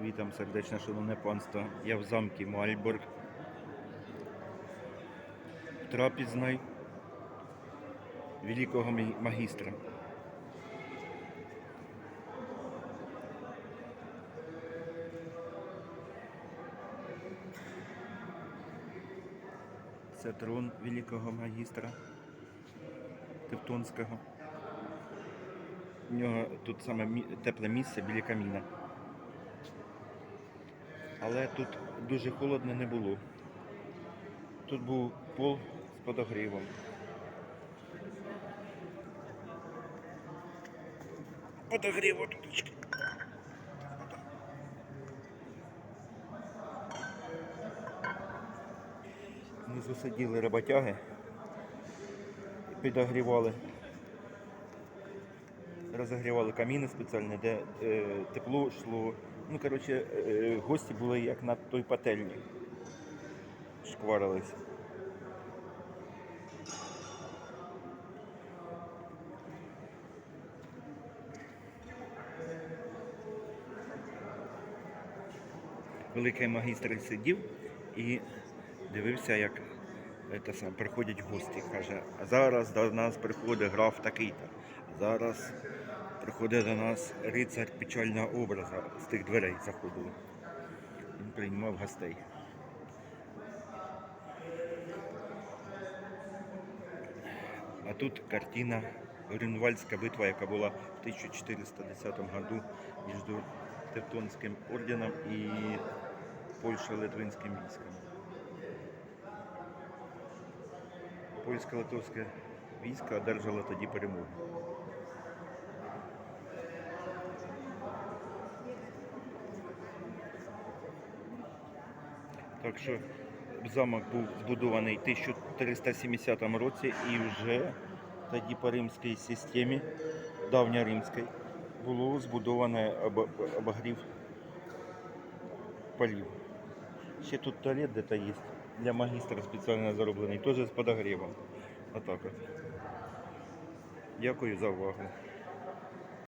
Вітам сердечне шановне панство. Я в замкі Мальборг. Трапізной великого магістра. Це трон великого магістра Тевтонського. У нього тут саме тепле місце біля каміна. Але тут дуже холодно не було. Тут був пол з подогрівом. Подогрів отуточки. Внизу сиділи роботяги і підогрівали. Розогрівали каміни спеціальні, де е, тепло йшло. Ну, коротше, е, гості були як на той пательні. Шкварились. Великий магістр сидів і дивився, як е, те приходять гості. Каже, а зараз до нас приходить граф такий-то. Зараз приходить до нас рицар печального образа. З тих дверей заходили. Він приймав гостей. А тут картина Грюнвальдська битва, яка була в 1410 году між Тевтонським орденом і Польщо-Литвинським військом. Польсько-литовське військо одержало тоді перемогу. Так що замок був збудований в 1370 році і вже тоді по римській системі, давньоримській, було збудоване обо- обогрів полів. Ще тут туалет де-то є для магістра спеціально зроблений, теж з подогрівом. Отак от. Дякую за увагу.